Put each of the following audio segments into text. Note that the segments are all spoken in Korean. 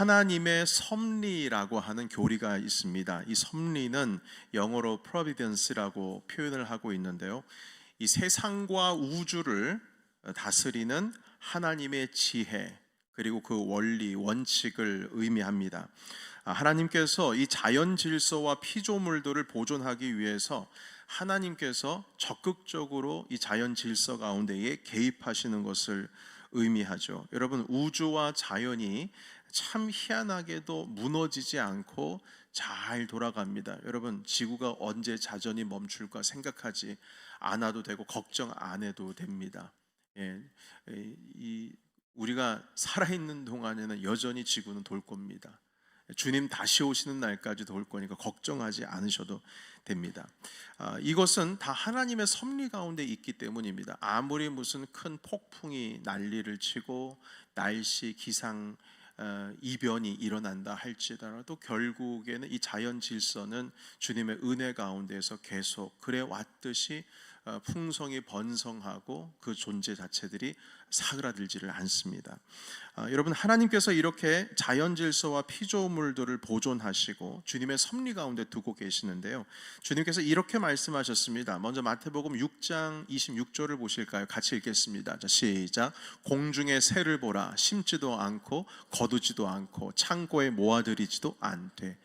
하나님의 섭리라고 하는 교리가 있습니다. 이 섭리는 영어로 providence라고 표현을 하고 있는데요. 이 세상과 우주를 다스리는 하나님의 지혜 그리고 그 원리 원칙을 의미합니다. 아, 하나님께서 이 자연 질서와 피조물들을 보존하기 위해서 하나님께서 적극적으로 이 자연 질서 가운데에 개입하시는 것을 의미하죠. 여러분 우주와 자연이 참 희한하게도 무너지지 않고 잘 돌아갑니다. 여러분 지구가 언제 자전이 멈출까 생각하지 않아도 되고 걱정 안 해도 됩니다. 예, 이 우리가 살아 있는 동안에는 여전히 지구는 돌 겁니다. 주님 다시 오시는 날까지 돌 거니까 걱정하지 않으셔도 됩니다. 아, 이것은 다 하나님의 섭리 가운데 있기 때문입니다. 아무리 무슨 큰 폭풍이 난리를 치고 날씨 기상 어, 이변이 일어난다 할지라도 결국에는 이 자연 질서는 주님의 은혜 가운데서 계속 그래 왔듯이 어, 풍성이 번성하고 그 존재 자체들이 사그라들지를 않습니다. 아, 여러분 하나님께서 이렇게 자연 질서와 피조물들을 보존하시고 주님의 섭리 가운데 두고 계시는데요. 주님께서 이렇게 말씀하셨습니다. 먼저 마태복음 6장 26절을 보실까요? 같이 읽겠습니다. 자, 시작. 공중의 새를 보라 심지도 않고 거두지도 않고 창고에 모아들이지도 않되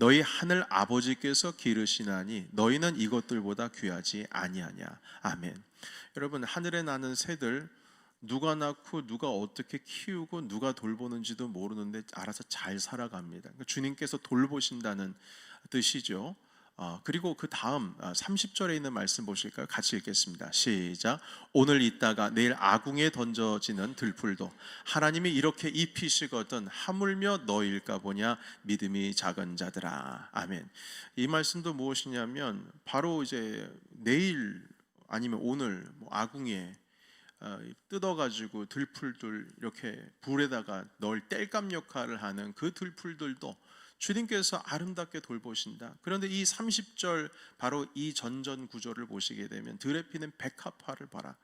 너희 하늘 아버지께서 기르시나니 너희는 이것들보다 귀하지 아니하냐. 아멘. 여러분 하늘에 나는 새들 누가 낳고 누가 어떻게 키우고 누가 돌보는지도 모르는데 알아서 잘 살아갑니다. 그러니까 주님께서 돌보신다는 뜻이죠. 어, 그리고 그 다음 30절에 있는 말씀 보실까요? 같이 읽겠습니다. 시작. 오늘 있다가 내일 아궁에 던져지는 들풀도 하나님이 이렇게 입히시거든 하물며 너일까 보냐 믿음이 작은 자들아. 아멘. 이 말씀도 무엇이냐면 바로 이제 내일 아니면 오늘 뭐 아궁에 어, 뜯어가지고 들풀들 이렇게 불에다가 널 뗄감 역할을 하는 그 들풀들도 주님께서 아름답게 돌보신다. 그런데 이 30절 바로 이 전전 구조를 보시게 되면 들에 피는 백합화를 봐라.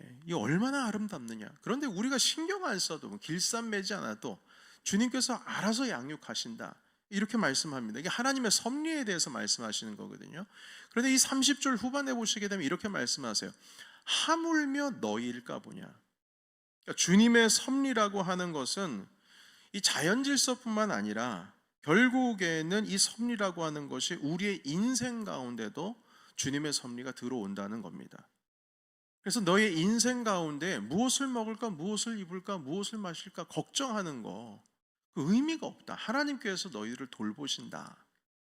예, 이 얼마나 아름답느냐. 그런데 우리가 신경 안 써도 뭐 길쌈 매지 않아도 주님께서 알아서 양육하신다. 이렇게 말씀합니다. 이게 하나님의 섭리에 대해서 말씀하시는 거거든요. 그런데 이 30절 후반에 보시게 되면 이렇게 말씀하세요. 하물며 너희일까 보냐. 그러니까 주님의 섭리라고 하는 것은 이 자연 질서뿐만 아니라 결국에는 이 섭리라고 하는 것이 우리의 인생 가운데도 주님의 섭리가 들어온다는 겁니다. 그래서 너의 인생 가운데 무엇을 먹을까, 무엇을 입을까, 무엇을 마실까 걱정하는 거, 그 의미가 없다. 하나님께서 너희들을 돌보신다.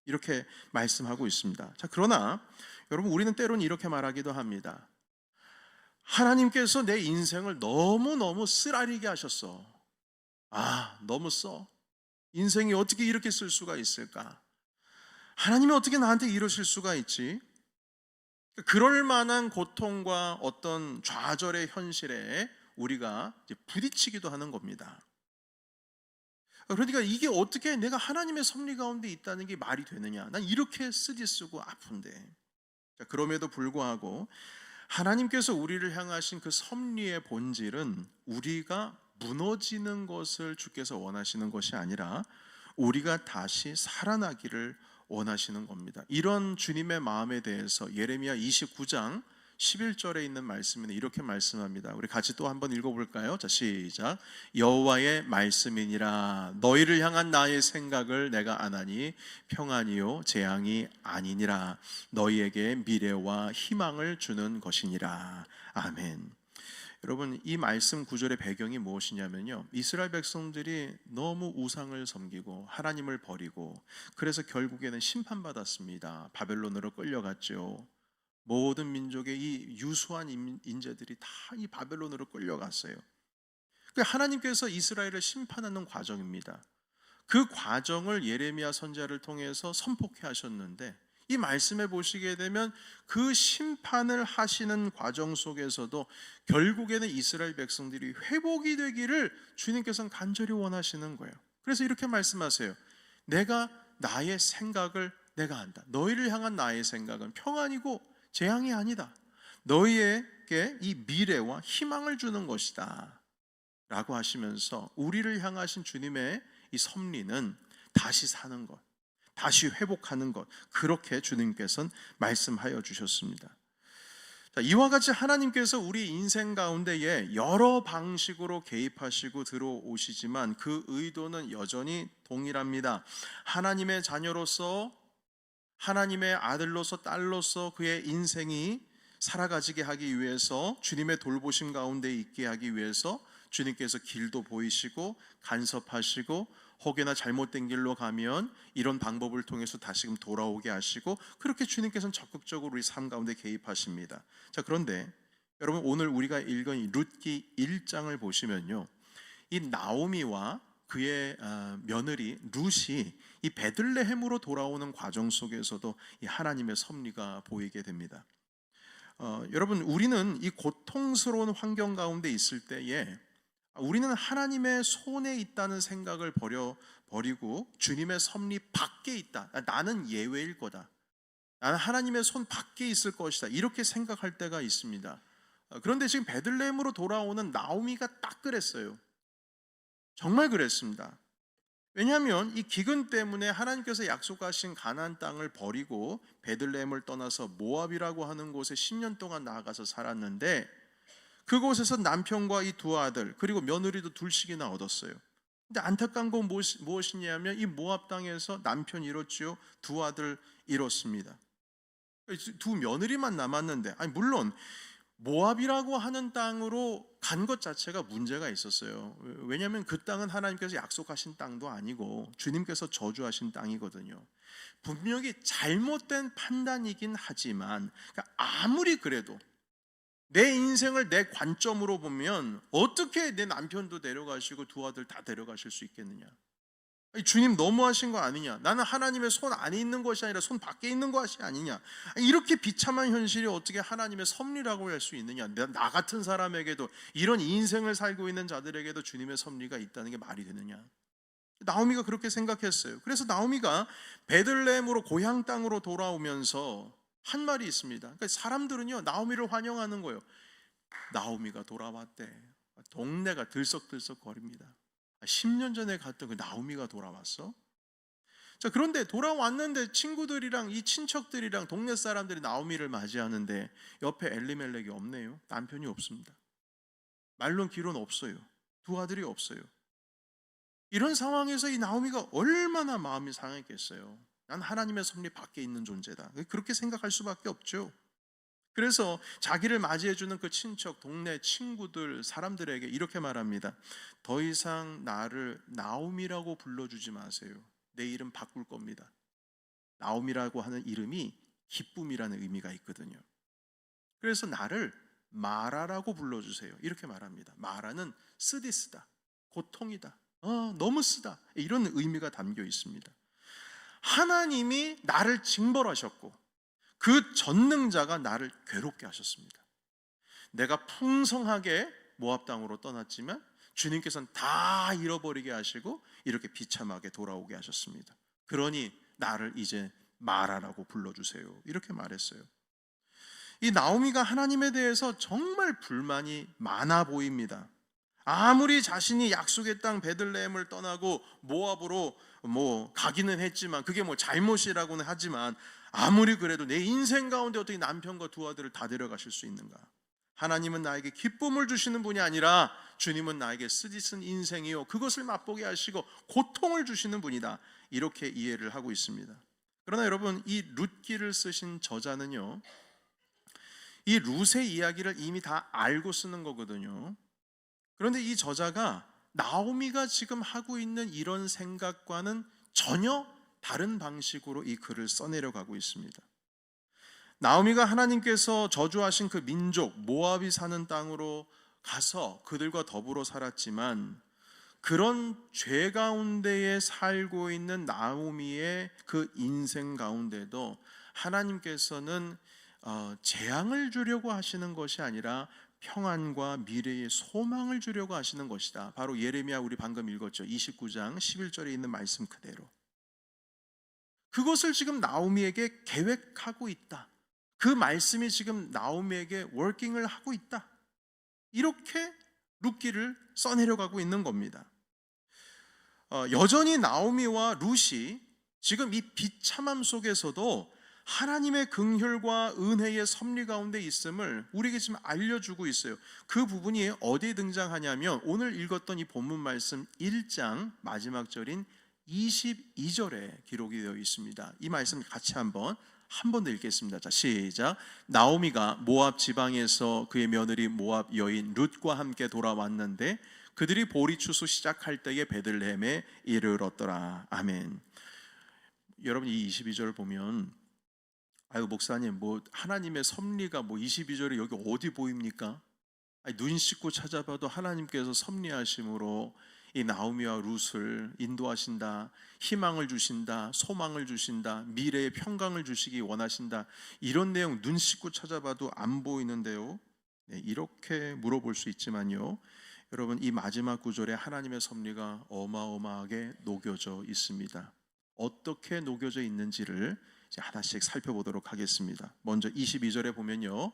이렇게 말씀하고 있습니다. 자, 그러나 여러분, 우리는 때로는 이렇게 말하기도 합니다. 하나님께서 내 인생을 너무너무 쓰라리게 하셨어. 아, 너무 써. 인생이 어떻게 이렇게 쓸 수가 있을까? 하나님이 어떻게 나한테 이러실 수가 있지? 그럴 만한 고통과 어떤 좌절의 현실에 우리가 부딪히기도 하는 겁니다. 그러니까 이게 어떻게 내가 하나님의 섭리 가운데 있다는 게 말이 되느냐? 난 이렇게 쓰디 쓰고 아픈데. 그럼에도 불구하고 하나님께서 우리를 향하신 그 섭리의 본질은 우리가 무너지는 것을 주께서 원하시는 것이 아니라 우리가 다시 살아나기를 원하시는 겁니다. 이런 주님의 마음에 대해서 예레미야 29장 11절에 있는 말씀은 이렇게 말씀합니다. 우리 같이 또 한번 읽어 볼까요? 자 시작. 여호와의 말씀이니라 너희를 향한 나의 생각을 내가 아나니 평안이요 재앙이 아니니라 너희에게 미래와 희망을 주는 것이니라. 아멘. 여러분 이 말씀 구절의 배경이 무엇이냐면요. 이스라엘 백성들이 너무 우상을 섬기고 하나님을 버리고 그래서 결국에는 심판받았습니다. 바벨론으로 끌려갔죠. 모든 민족의 이 유수한 인재들이 다 이 바벨론으로 끌려갔어요. 그 하나님께서 이스라엘을 심판하는 과정입니다. 그 과정을 예레미야 선자를 통해서 선포케 하셨는데 이 말씀에 보시게 되면 그 심판을 하시는 과정 속에서도 결국에는 이스라엘 백성들이 회복이 되기를 주님께서는 간절히 원하시는 거예요. 그래서 이렇게 말씀하세요. 내가 나의 생각을 내가 한다. 너희를 향한 나의 생각은 평안이고 재앙이 아니다. 너희에게 이 미래와 희망을 주는 것이다. 라고 하시면서 우리를 향하신 주님의 이 섭리는 다시 사는 것, 다시 회복하는 것 그렇게 주님께서는 말씀하여 주셨습니다. 자, 이와 같이 하나님께서 우리 인생 가운데에 여러 방식으로 개입하시고 들어오시지만 그 의도는 여전히 동일합니다. 하나님의 자녀로서 하나님의 아들로서 딸로서 그의 인생이 살아가지게 하기 위해서 주님의 돌보심 가운데 있게 하기 위해서 주님께서 길도 보이시고 간섭하시고 혹여나 잘못된 길로 가면 이런 방법을 통해서 다시금 돌아오게 하시고 그렇게 주님께서는 적극적으로 우리 삶 가운데 개입하십니다. 자 그런데 여러분 오늘 우리가 읽은 이 룻기 1장을 보시면요. 이 나오미와 그의 아, 며느리 룻이 이 베들레헴으로 돌아오는 과정 속에서도 이 하나님의 섭리가 보이게 됩니다. 어, 여러분 우리는 이 고통스러운 환경 가운데 있을 때에 우리는 하나님의 손에 있다는 생각을 버려 버리고 주님의 섭리 밖에 있다. 나는 예외일 거다. 나는 하나님의 손 밖에 있을 것이다. 이렇게 생각할 때가 있습니다. 어, 그런데 지금 베들레헴으로 돌아오는 나오미가 딱 그랬어요. 정말 그랬습니다. 왜냐하면 이 기근 때문에 하나님께서 약속하신 가나안 땅을 버리고 베들레헴을 떠나서 모압이라고 하는 곳에 10년 동안 나아가서 살았는데 그곳에서 남편과 이 두 아들 그리고 며느리도 둘씩이나 얻었어요. 근데 안타까운 건 무엇- 무엇이냐면 이 모압 땅에서 남편 잃었지요, 두 아들 잃었습니다. 두 며느리만 남았는데 아니 물론 모압이라고 하는 땅으로 간 것 자체가 문제가 있었어요. 왜냐하면 그 땅은 하나님께서 약속하신 땅도 아니고 주님께서 저주하신 땅이거든요. 분명히 잘못된 판단이긴 하지만 그러니까 아무리 그래도 내 인생을 내 관점으로 보면 어떻게 내 남편도 데려가시고 두 아들 다 데려가실 수 있겠느냐? 주님 너무하신 거 아니냐? 나는 하나님의 손 안에 있는 것이 아니라 손 밖에 있는 것이 아니냐? 아니, 이렇게 비참한 현실이 어떻게 하나님의 섭리라고 할 수 있느냐? 나, 나 같은 사람에게도 이런 인생을 살고 있는 자들에게도 주님의 섭리가 있다는 게 말이 되느냐? 나오미가 그렇게 생각했어요. 그래서 나오미가 베들레헴으로 고향 땅으로 돌아오면서 한 말이 있습니다. 그러니까 사람들은요 나오미를 환영하는 거예요. 나오미가 돌아왔대. 동네가 들썩들썩 거립니다. 10년 전에 갔던 그 나오미가 돌아왔어? 자, 그런데 돌아왔는데 친구들이랑 이 친척들이랑 동네 사람들이 나오미를 맞이하는데 옆에 엘리멜렉이 없네요. 남편이 없습니다. 말론 기론 없어요. 두 아들이 없어요. 이런 상황에서 이 나오미가 얼마나 마음이 상했겠어요. 난 하나님의 섭리 밖에 있는 존재다. 그렇게 생각할 수밖에 없죠. 그래서 자기를 맞이해주는 그 친척, 동네 친구들, 사람들에게 이렇게 말합니다. 더 이상 나를 나옴이라고 불러주지 마세요. 내 이름 바꿀 겁니다. 나옴이라고 하는 이름이 기쁨이라는 의미가 있거든요. 그래서 나를 마라라고 불러주세요. 이렇게 말합니다. 마라는 쓰디쓰다, 고통이다, 어, 너무 쓰다 이런 의미가 담겨 있습니다. 하나님이 나를 징벌하셨고 그 전능자가 나를 괴롭게 하셨습니다. 내가 풍성하게 모압 땅으로 떠났지만 주님께서는 다 잃어버리게 하시고 이렇게 비참하게 돌아오게 하셨습니다. 그러니 나를 이제 마라라고 불러주세요. 이렇게 말했어요. 이 나오미가 하나님에 대해서 정말 불만이 많아 보입니다. 아무리 자신이 약속의 땅 베들레헴을 떠나고 모압으로 뭐 가기는 했지만 그게 뭐 잘못이라고는 하지만 아무리 그래도 내 인생 가운데 어떻게 남편과 두 아들을 다 데려가실 수 있는가? 하나님은 나에게 기쁨을 주시는 분이 아니라 주님은 나에게 쓰디쓴 인생이요 그것을 맛보게 하시고 고통을 주시는 분이다. 이렇게 이해를 하고 있습니다. 그러나 여러분 이 룻기를 쓰신 저자는요. 이 룻의 이야기를 이미 다 알고 쓰는 거거든요. 그런데 이 저자가 나오미가 지금 하고 있는 이런 생각과는 전혀 다른 방식으로 이 글을 써내려가고 있습니다. 나오미가 하나님께서 저주하신 그 민족 모압이 사는 땅으로 가서 그들과 더불어 살았지만 그런 죄 가운데에 살고 있는 나오미의 그 인생 가운데도 하나님께서는 어, 재앙을 주려고 하시는 것이 아니라 평안과 미래의 소망을 주려고 하시는 것이다. 바로 예레미야 우리 방금 읽었죠. 29장 11절에 있는 말씀 그대로. 그것을 지금 나오미에게 계획하고 있다. 그 말씀이 지금 나오미에게 워킹을 하고 있다. 이렇게 룻기를 써내려가고 있는 겁니다. 어, 여전히 나오미와 룻이 지금 이 비참함 속에서도 하나님의 긍휼과 은혜의 섭리 가운데 있음을 우리에게 지금 알려주고 있어요. 그 부분이 어디에 등장하냐면 오늘 읽었던 이 본문 말씀 1장 마지막 절인 22절에 기록이 되어 있습니다. 이 말씀 같이 한번 한 번 더 읽겠습니다. 자, 시작. 나오미가 모압 지방에서 그의 며느리 모압 여인 룻과 함께 돌아왔는데 그들이 보리 추수 시작할 때에 베들레헴에 이르렀더라. 아멘. 여러분 이 22절 보면 아유 목사님 뭐 하나님의 섭리가 뭐 22절에 여기 어디 보입니까? 아니, 눈 씻고 찾아봐도 하나님께서 섭리하심으로 이 나오미와 룻을 인도하신다, 희망을 주신다, 소망을 주신다, 미래의 평강을 주시기 원하신다. 이런 내용 눈 씻고 찾아봐도 안 보이는데요. 네, 이렇게 물어볼 수 있지만요. 여러분 이 마지막 구절에 하나님의 섭리가 어마어마하게 녹여져 있습니다. 어떻게 녹여져 있는지를 하나씩 살펴보도록 하겠습니다. 먼저 22절에 보면요.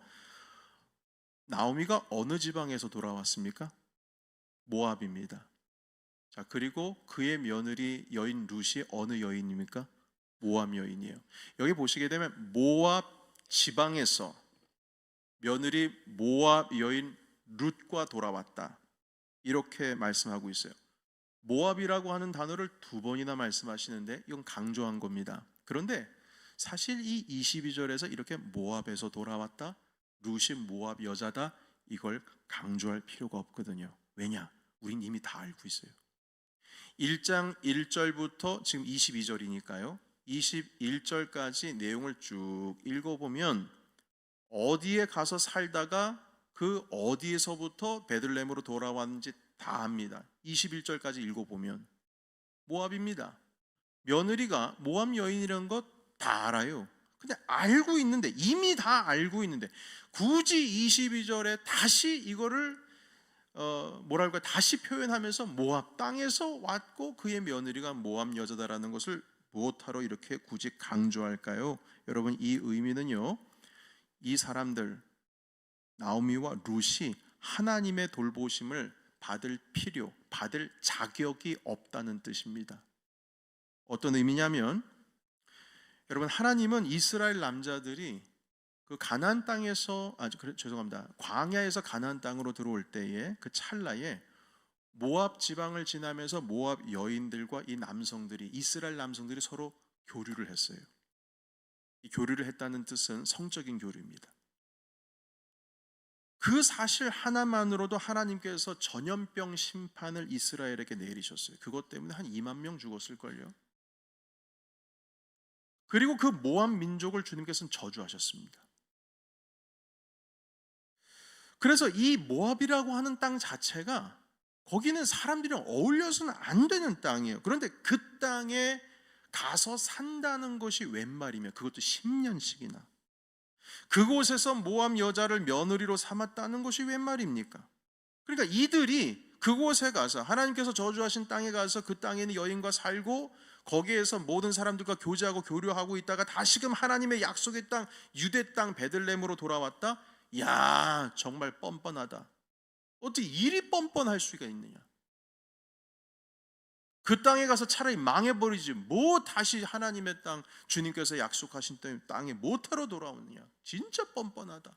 나오미가 어느 지방에서 돌아왔습니까? 모압입니다. 자, 그리고 그의 며느리 여인 룻이 어느 여인입니까? 모압 여인이에요. 여기 보시게 되면 모압 지방에서 며느리 모압 여인 룻과 돌아왔다. 이렇게 말씀하고 있어요. 모압이라고 하는 단어를 두 번이나 말씀하시는데 이건 강조한 겁니다. 그런데 사실 이 22절에서 이렇게 모압에서 돌아왔다, 룻이 모압 여자다 이걸 강조할 필요가 없거든요. 왜냐? 우린 이미 다 알고 있어요. 1장 1절부터 지금 22절이니까요. 21절까지 내용을 쭉 읽어보면 어디에 가서 살다가 그 어디에서부터 베들렘으로 돌아왔는지 다 압니다. 21절까지 읽어보면 모압입니다. 며느리가 모압 여인이라는 것 다 알아요. 근데 알고 있는데 이미 다 알고 있는데 굳이 22절에 다시 이거를 어 뭐랄까 다시 표현하면서 모압 땅에서 왔고 그의 며느리가 모압 여자다라는 것을 무엇하러 이렇게 굳이 강조할까요? 여러분 이 의미는요. 이 사람들 나오미와 룻이 하나님의 돌보심을 받을 필요, 받을 자격이 없다는 뜻입니다. 어떤 의미냐면 여러분 하나님은 이스라엘 남자들이 그 가나안 땅에서 아 죄송합니다. 광야에서 가나안 땅으로 들어올 때에 그 찰나에 모압 지방을 지나면서 모압 여인들과 이 남성들이 이스라엘 남성들이 서로 교류를 했어요. 이 교류를 했다는 뜻은 성적인 교류입니다. 그 사실 하나만으로도 하나님께서 전염병 심판을 이스라엘에게 내리셨어요. 그것 때문에 한 2만 명 죽었을 걸요. 그리고 그 모압 민족을 주님께서는 저주하셨습니다. 그래서 이 모압이라고 하는 땅 자체가 거기는 사람들이랑 어울려서는 안 되는 땅이에요. 그런데 그 땅에 가서 산다는 것이 웬 말이며 그것도 10년씩이나 그곳에서 모압 여자를 며느리로 삼았다는 것이 웬 말입니까? 그러니까 이들이 그곳에 가서 하나님께서 저주하신 땅에 가서 그 땅에 있는 여인과 살고 거기에서 모든 사람들과 교제하고 교류하고 있다가 다시금 하나님의 약속의 땅 유대 땅 베들렘으로 돌아왔다. 야 정말 뻔뻔하다. 어떻게 일이 뻔뻔할 수가 있느냐? 그 땅에 가서 차라리 망해버리지 뭐 다시 하나님의 땅 주님께서 약속하신 땅에 못하러 돌아오느냐? 진짜 뻔뻔하다.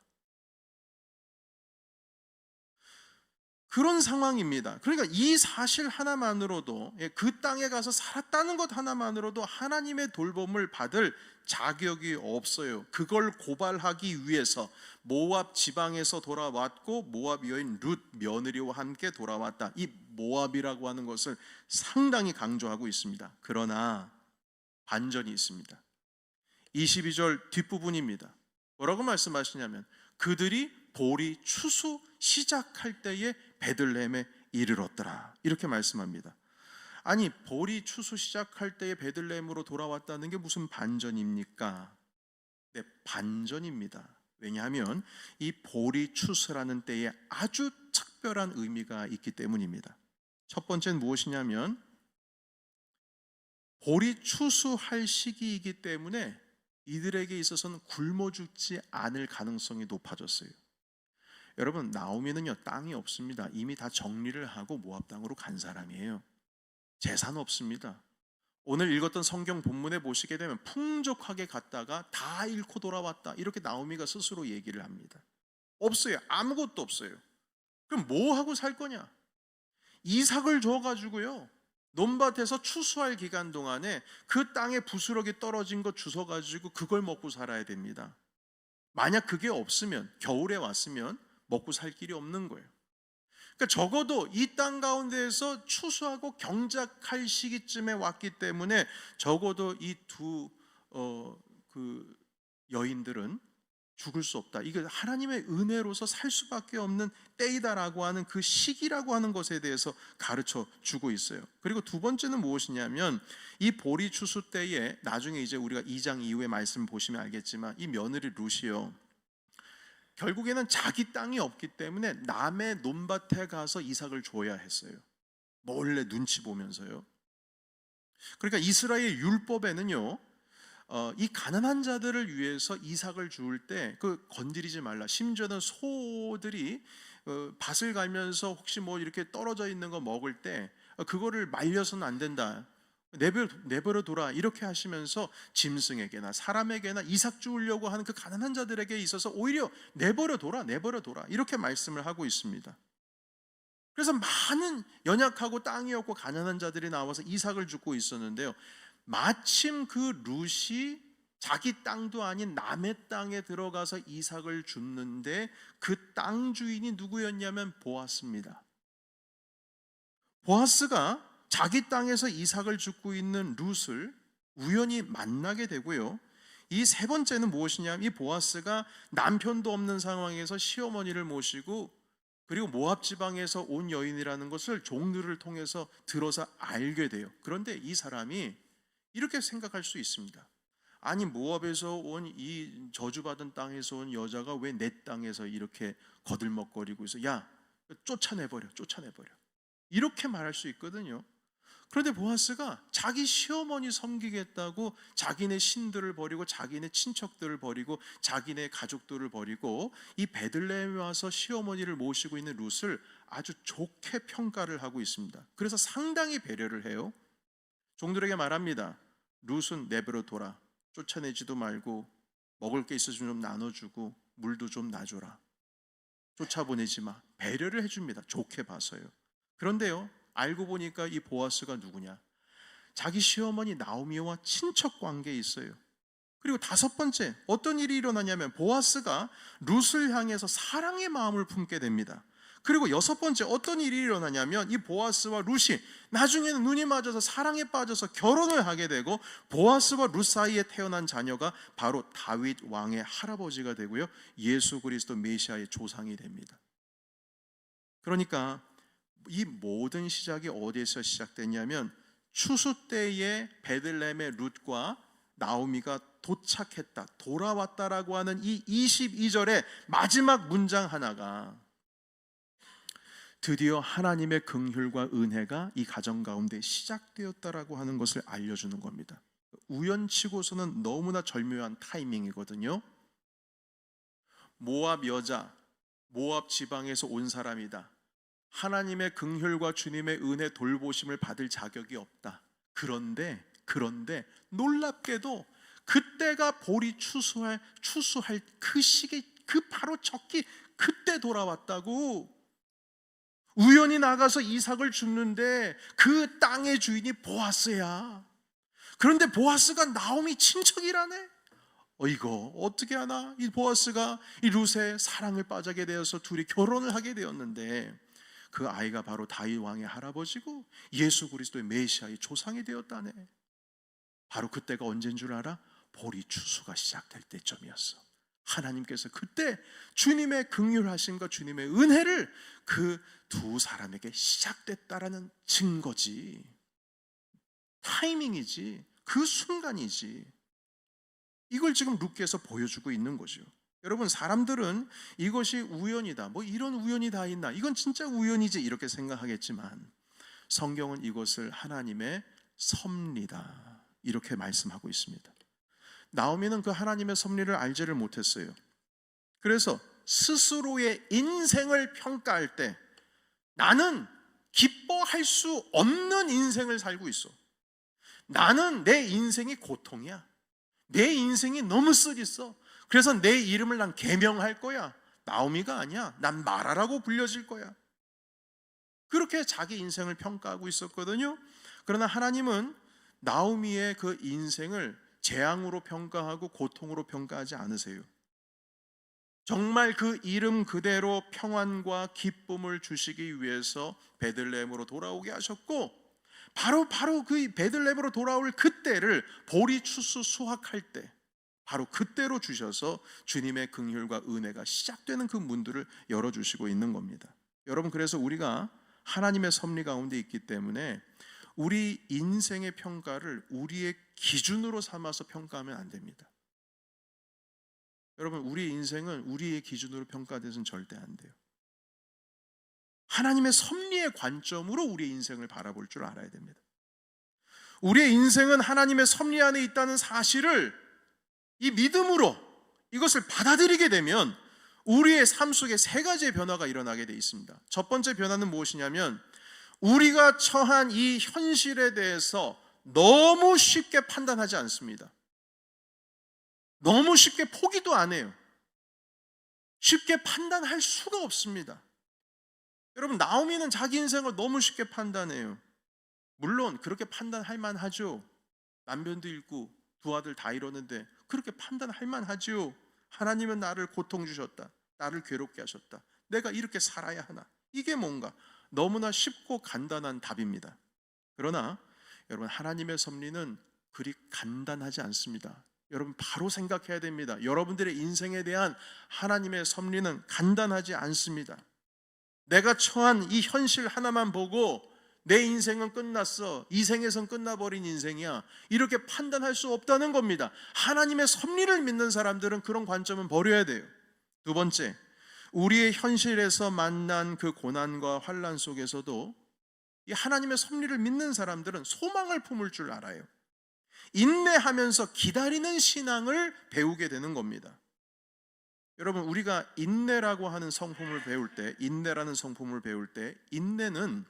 그런 상황입니다. 그러니까 이 사실 하나만으로도 예, 그 땅에 가서 살았다는 것 하나만으로도 하나님의 돌봄을 받을 자격이 없어요. 그걸 고발하기 위해서 모압 지방에서 돌아왔고 모압 여인 룻 며느리와 함께 돌아왔다. 이 모압이라고 하는 것을 상당히 강조하고 있습니다. 그러나 반전이 있습니다. 22절 뒷부분입니다. 뭐라고 말씀하시냐면 그들이 보리 추수 시작할 때에 베들레헴에 이르렀더라. 이렇게 말씀합니다. 아니 보리 추수 시작할 때에 베들레헴으로 돌아왔다는 게 무슨 반전입니까? 네, 반전입니다. 왜냐하면 이 보리 추수라는 때에 아주 특별한 의미가 있기 때문입니다. 첫 번째는 무엇이냐면 보리 추수할 시기이기 때문에 이들에게 있어서는 굶어 죽지 않을 가능성이 높아졌어요. 여러분 나오미는요 땅이 없습니다. 이미 다 정리를 하고 모압 땅으로 간 사람이에요. 재산 없습니다. 오늘 읽었던 성경 본문에 보시게 되면 풍족하게 갔다가 다 잃고 돌아왔다. 이렇게 나오미가 스스로 얘기를 합니다. 없어요. 아무것도 없어요. 그럼 뭐 하고 살 거냐? 이삭을 줘 가지고요. 논밭에서 추수할 기간 동안에 그 땅에 부스러기 떨어진 거 주워 가지고 그걸 먹고 살아야 됩니다. 만약 그게 없으면 겨울에 왔으면 먹고 살 길이 없는 거예요. 그러니까 적어도 이 땅 가운데에서 추수하고 경작할 시기쯤에 왔기 때문에 적어도 이두 어 그 여인들은 죽을 수 없다. 이거 하나님의 은혜로서 살 수밖에 없는 때이다라고 하는 그 시기라고 하는 것에 대해서 가르쳐 주고 있어요. 그리고 두 번째는 무엇이냐면 이 보리 추수 때에 나중에 이제 우리가 2장 이후의 말씀 보시면 알겠지만 이 며느리 루시요. 결국에는 자기 땅이 없기 때문에 남의 논밭에 가서 이삭을 줘야 했어요. 몰래 눈치 보면서요. 그러니까 이스라엘 율법에는요, 어, 이 가난한 자들을 위해서 이삭을 줄때그 건드리지 말라. 심지어는 소들이 어, 밭을 갈면서 혹시 뭐 이렇게 떨어져 있는 거 먹을 때 어, 그거를 말려서는 안 된다. 내버려, 둬라 이렇게 하시면서 짐승에게나 사람에게나 이삭 주우려고 하는 그 가난한 자들에게 있어서 오히려 내버려 둬라 내버려 둬라 이렇게 말씀을 하고 있습니다. 그래서 많은 연약하고 땅이 없고 가난한 자들이 나와서 이삭을 줍고 있었는데요. 마침 그 룻이 자기 땅도 아닌 남의 땅에 들어가서 이삭을 줍는데 그 땅 주인이 누구였냐면 보아스입니다. 보아스가 자기 땅에서 이삭을 줍고 있는 룻을 우연히 만나게 되고요. 이 세 번째는 무엇이냐면 이 보아스가 남편도 없는 상황에서 시어머니를 모시고 그리고 모압 지방에서 온 여인이라는 것을 종들을 통해서 들어서 알게 돼요. 그런데 이 사람이 이렇게 생각할 수 있습니다. 아니 모압에서 온 이 저주받은 땅에서 온 여자가 왜 내 땅에서 이렇게 거들먹거리고 있어? 야 쫓아내버려, 쫓아내버려. 이렇게 말할 수 있거든요. 그런데 보아스가 자기 시어머니 섬기겠다고 자기네 신들을 버리고 자기네 친척들을 버리고 자기네 가족들을 버리고 이 베들레헴에 와서 시어머니를 모시고 있는 룻을 아주 좋게 평가를 하고 있습니다. 그래서 상당히 배려를 해요. 종들에게 말합니다. 룻은 내버려 둬라. 쫓아내지도 말고 먹을 게 있으면 좀 나눠주고 물도 좀 놔줘라. 쫓아보내지 마. 배려를 해줍니다. 좋게 봐서요. 그런데요, 알고 보니까 이 보아스가 누구냐? 자기 시어머니 나오미와 친척 관계에 있어요. 그리고 다섯 번째, 어떤 일이 일어나냐면 보아스가 룻을 향해서 사랑의 마음을 품게 됩니다. 그리고 여섯 번째, 어떤 일이 일어나냐면 이 보아스와 룻이 나중에는 눈이 맞아서 사랑에 빠져서 결혼을 하게 되고 보아스와 룻 사이에 태어난 자녀가 바로 다윗 왕의 할아버지가 되고요. 예수 그리스도 메시아의 조상이 됩니다. 그러니까 이 모든 시작이 어디에서 시작됐냐면 추수 때에 베들레헴의 룻과 나오미가 도착했다, 돌아왔다라고 하는 이 22절의 마지막 문장 하나가 드디어 하나님의 긍휼과 은혜가 이 가정 가운데 시작되었다라고 하는 것을 알려주는 겁니다. 우연치고서는 너무나 절묘한 타이밍이거든요. 모압 여자, 모압 지방에서 온 사람이다. 하나님의 긍휼과 주님의 은혜 돌보심을 받을 자격이 없다. 그런데 그런데 놀랍게도 그때가 보리 추수할 추수할 그 시기 그 바로 적기 그때 돌아왔다고 우연히 나가서 이삭을 줍는데 그 땅의 주인이 보아스야. 그런데 보아스가 나오미 친척이라네. 어 이거 어떻게 하나? 이 보아스가 이 룻의 사랑을 빠지게 되어서 둘이 결혼을 하게 되었는데 그 아이가 바로 다윗 왕의 할아버지고 예수 그리스도의 메시아의 조상이 되었다네. 바로 그때가 언제인 줄 알아? 보리 추수가 시작될 때점이었어. 하나님께서 그때 주님의 긍휼하심과 주님의 은혜를 그 두 사람에게 시작됐다라는 증거지. 타이밍이지. 그 순간이지. 이걸 지금 룻께서 보여주고 있는 거죠. 여러분 사람들은 이것이 우연이다. 뭐 이런 우연이 다 있나? 이건 진짜 우연이지 이렇게 생각하겠지만 성경은 이것을 하나님의 섭리다. 이렇게 말씀하고 있습니다. 나오미는 그 하나님의 섭리를 알지를 못했어요. 그래서 스스로의 인생을 평가할 때 나는 기뻐할 수 없는 인생을 살고 있어. 나는 내 인생이 고통이야. 내 인생이 너무 쓰겠어. 그래서 내 이름을 난 개명할 거야. 나오미가 아니야. 난 마라라고 불려질 거야. 그렇게 자기 인생을 평가하고 있었거든요. 그러나 하나님은 나오미의 그 인생을 재앙으로 평가하고 고통으로 평가하지 않으세요. 정말 그 이름 그대로 평안과 기쁨을 주시기 위해서 베들레헴으로 돌아오게 하셨고 바로 바로 그 베들레헴으로 돌아올 그때를 보리 추수 수확할 때 바로 그때로 주셔서 주님의 긍휼과 은혜가 시작되는 그 문들을 열어 주시고 있는 겁니다. 여러분 그래서 우리가 하나님의 섭리 가운데 있기 때문에 우리 인생의 평가를 우리의 기준으로 삼아서 평가하면 안 됩니다. 여러분, 우리 인생은 우리의 기준으로 평가돼서는 절대 안 돼요. 하나님의 섭리의 관점으로 우리의 인생을 바라볼 줄 알아야 됩니다. 우리의 인생은 하나님의 섭리 안에 있다는 사실을 이 믿음으로 이것을 받아들이게 되면 우리의 삶 속에 세 가지의 변화가 일어나게 돼 있습니다. 첫 번째 변화는 무엇이냐면 우리가 처한 이 현실에 대해서 너무 쉽게 판단하지 않습니다. 너무 쉽게 포기도 안 해요. 쉽게 판단할 수가 없습니다. 여러분, 나오미는 자기 인생을 너무 쉽게 판단해요. 물론 그렇게 판단할 만하죠. 남편도 잃고 두 아들 다 잃었는데 그렇게 판단할 만하죠. 하나님은 나를 고통 주셨다. 나를 괴롭게 하셨다. 내가 이렇게 살아야 하나? 이게 뭔가 너무나 쉽고 간단한 답입니다. 그러나 여러분 하나님의 섭리는 그리 간단하지 않습니다. 여러분 바로 생각해야 됩니다. 여러분들의 인생에 대한 하나님의 섭리는 간단하지 않습니다. 내가 처한 이 현실 하나만 보고 내 인생은 끝났어. 이 생에선 끝나버린 인생이야. 이렇게 판단할 수 없다는 겁니다. 하나님의 섭리를 믿는 사람들은 그런 관점은 버려야 돼요. 두 번째, 우리의 현실에서 만난 그 고난과 환란 속에서도 이 하나님의 섭리를 믿는 사람들은 소망을 품을 줄 알아요. 인내하면서 기다리는 신앙을 배우게 되는 겁니다. 여러분, 우리가 인내라고 하는 성품을 배울 때, 인내라는 성품을 배울 때, 인내는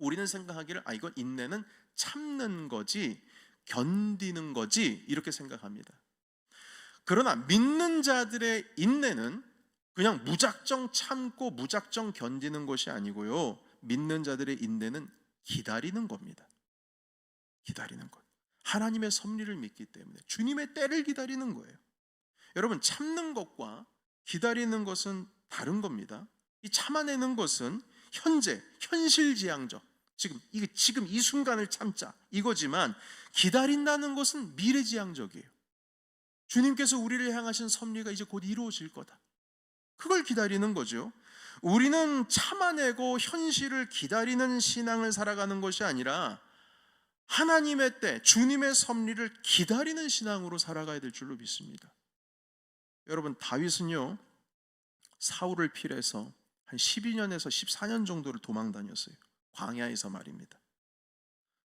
우리는 생각하기를, 아, 이건 인내는 참는 거지, 견디는 거지, 이렇게 생각합니다. 그러나 믿는 자들의 인내는 그냥 무작정 참고 무작정 견디는 것이 아니고요. 믿는 자들의 인내는 기다리는 겁니다. 기다리는 것. 하나님의 섭리를 믿기 때문에 주님의 때를 기다리는 거예요. 여러분 참는 것과 기다리는 것은 다른 겁니다. 이 참아내는 것은 현재 현실지향적 지금 이 지금 이 순간을 참자 이거지만 기다린다는 것은 미래지향적이에요. 주님께서 우리를 향하신 섭리가 이제 곧 이루어질 거다. 그걸 기다리는 거죠. 우리는 참아내고 현실을 기다리는 신앙을 살아가는 것이 아니라 하나님의 때, 주님의 섭리를 기다리는 신앙으로 살아가야 될 줄로 믿습니다. 여러분, 다윗은요, 사울을 필해서 한 12년에서 14년 정도를 도망 다녔어요. 광야에서 말입니다.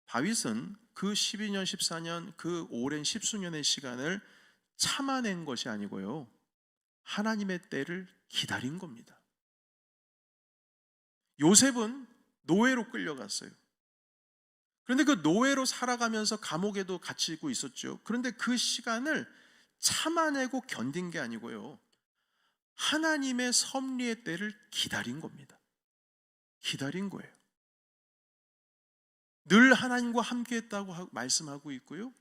다윗은 그 12년, 14년, 그 오랜 십수년의 시간을 참아낸 것이 아니고요. 하나님의 때를 기다린 겁니다. 요셉은 노예로 끌려갔어요. 그런데 그 노예로 살아가면서 감옥에도 갇히고 있었죠. 그런데 그 시간을 참아내고 견딘 게 아니고요. 하나님의 섭리의 때를 기다린 겁니다. 기다린 거예요. 늘 하나님과 함께 했다고 말씀하고 있고요.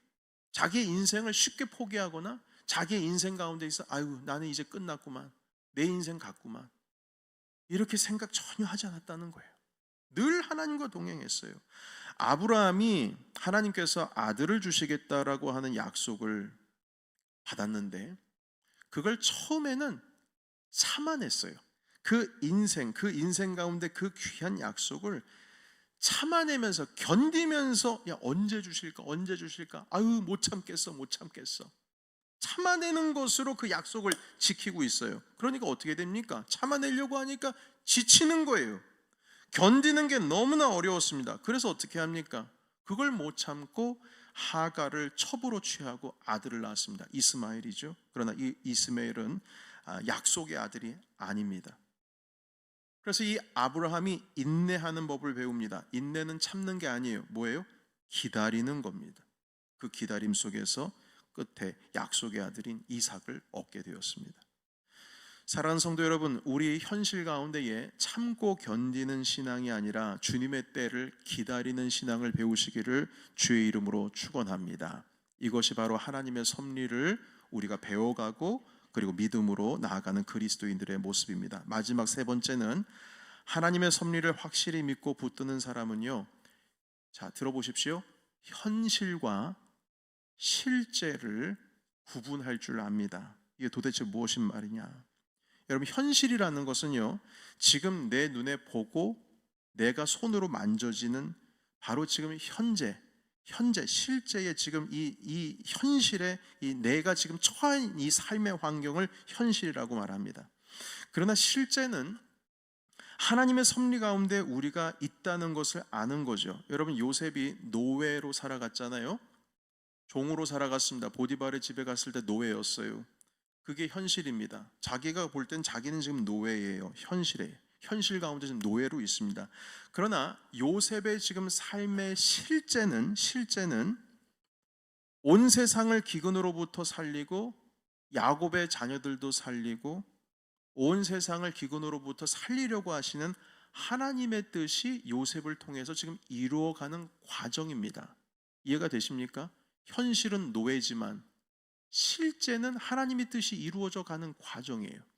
자기의 인생을 쉽게 포기하거나 자기의 인생 가운데 있어 아유 나는 이제 끝났구만 내 인생 갔구만 이렇게 생각 전혀 하지 않았다는 거예요. 늘 하나님과 동행했어요. 아브라함이 하나님께서 아들을 주시겠다라고 하는 약속을 받았는데 그걸 처음에는 참아냈어요. 그 인생, 그 인생 가운데 그 귀한 약속을 참아내면서 견디면서 야 언제 주실까 언제 주실까 아유 못 참겠어 못 참겠어 참아내는 것으로 그 약속을 지키고 있어요. 그러니까 어떻게 됩니까? 참아내려고 하니까 지치는 거예요. 견디는 게 너무나 어려웠습니다. 그래서 어떻게 합니까? 그걸 못 참고 하가를 첩으로 취하고 아들을 낳았습니다. 이스마엘이죠. 그러나 이 이스마엘은 아, 약속의 아들이 아닙니다. 그래서 이 아브라함이 인내하는 법을 배웁니다. 인내는 참는 게 아니에요. 뭐예요? 기다리는 겁니다. 그 기다림 속에서 끝에 약속의 아들인 이삭을 얻게 되었습니다. 사랑하는 성도 여러분, 우리 현실 가운데에 참고 견디는 신앙이 아니라 주님의 때를 기다리는 신앙을 배우시기를 주의 이름으로 축원합니다. 이것이 바로 하나님의 섭리를 우리가 배워가고 그리고 믿음으로 나아가는 그리스도인들의 모습입니다. 마지막 세 번째는 하나님의 섭리를 확실히 믿고 붙드는 사람은요. 자, 들어보십시오. 현실과 실제를 구분할 줄 압니다. 이게 도대체 무엇인 말이냐? 여러분, 현실이라는 것은요, 지금 내 눈에 보고 내가 손으로 만져지는 바로 지금 현재, 현재, 실제의 지금 이, 이 현실의 이 내가 지금 처한 이 삶의 환경을 현실이라고 말합니다. 그러나 실제는 하나님의 섭리 가운데 우리가 있다는 것을 아는 거죠. 여러분, 요셉이 노예로 살아갔잖아요. 종으로 살아갔습니다. 보디발의 집에 갔을 때 노예였어요. 그게 현실입니다. 자기가 볼 땐 자기는 지금 노예예요. 현실에. 현실 가운데 지금 노예로 있습니다. 그러나 요셉의 지금 삶의 실제는 실제는 온 세상을 기근으로부터 살리고 야곱의 자녀들도 살리고 온 세상을 기근으로부터 살리려고 하시는 하나님의 뜻이 요셉을 통해서 지금 이루어가는 과정입니다. 이해가 되십니까? 현실은 노예지만 실제는 하나님의 뜻이 이루어져 가는 과정이에요.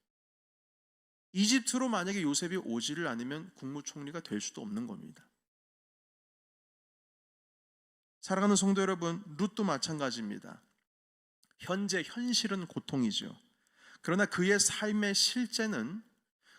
이집트로 만약에 요셉이 오지를 않으면 국무총리가 될 수도 없는 겁니다. 사랑하는 성도 여러분, 룻도 마찬가지입니다. 현재 현실은 고통이죠. 그러나 그의 삶의 실제는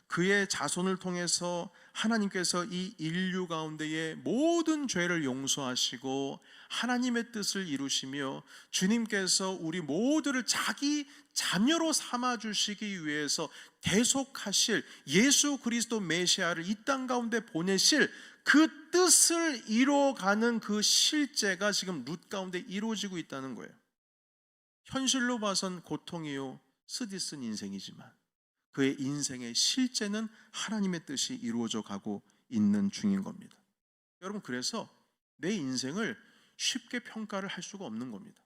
그의 자손을 통해서 하나님께서 이 인류 가운데의 모든 죄를 용서하시고 하나님의 뜻을 이루시며 주님께서 우리 모두를 자기 자녀로 삼아 주시기 위해서 대속하실 예수 그리스도 메시아를 이 땅 가운데 보내실 그 뜻을 이루어가는 그 실제가 지금 룻 가운데 이루어지고 있다는 거예요. 현실로 봐선 고통이요 쓰디쓴 인생이지만 그의 인생의 실제는 하나님의 뜻이 이루어져 가고 있는 중인 겁니다. 여러분 그래서 내 인생을 쉽게 평가를 할 수가 없는 겁니다.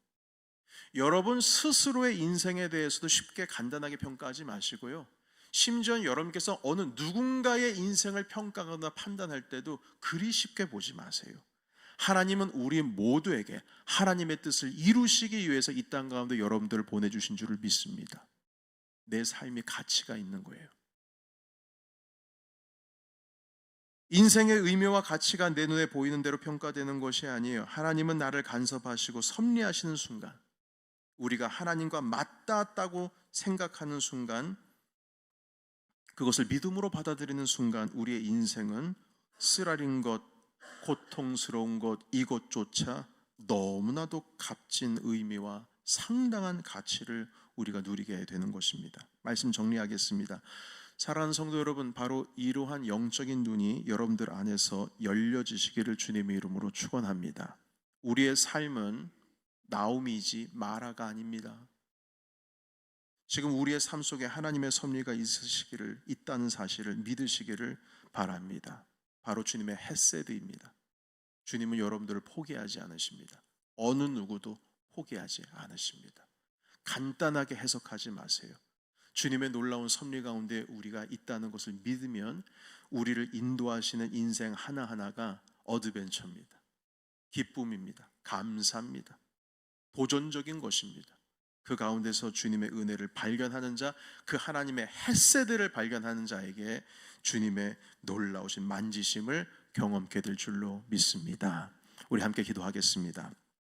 여러분 스스로의 인생에 대해서도 쉽게 간단하게 평가하지 마시고요. 심지어 여러분께서 어느 누군가의 인생을 평가하거나 판단할 때도 그리 쉽게 보지 마세요. 하나님은 우리 모두에게 하나님의 뜻을 이루시기 위해서 이 땅 가운데 여러분들을 보내주신 줄을 믿습니다. 내 삶이 가치가 있는 거예요. 인생의 의미와 가치가 내 눈에 보이는 대로 평가되는 것이 아니에요. 하나님은 나를 간섭하시고 섭리하시는 순간, 우리가 하나님과 맞닿았다고 생각하는 순간, 그것을 믿음으로 받아들이는 순간, 우리의 인생은 쓰라린 것, 고통스러운 것, 이것조차 너무나도 값진 의미와 상당한 가치를 우리가 누리게 되는 것입니다. 말씀 정리하겠습니다. 사랑하는 성도 여러분, 바로 이러한 영적인 눈이 여러분들 안에서 열려지시기를 주님의 이름으로 축원합니다. 우리의 삶은 나옴이지 마라가 아닙니다. 지금 우리의 삶 속에 하나님의 섭리가 있으시기를 있다는 사실을 믿으시기를 바랍니다. 바로 주님의 헤세드입니다. 주님은 여러분들을 포기하지 않으십니다. 어느 누구도 포기하지 않으십니다. 간단하게 해석하지 마세요. 주님의 놀라운 섭리 가운데 우리가 있다는 것을 믿으면 우리를 인도하시는 인생 하나하나가 어드벤처입니다. 기쁨입니다. 감사입니다. 도전적인 것입니다. 그 가운데서 주님의 은혜를 발견하는 자, 그 하나님의 햇세들을 발견하는 자에게 주님의 놀라우신 만지심을 경험케 될 줄로 믿습니다. 우리 함께 기도하겠습니다.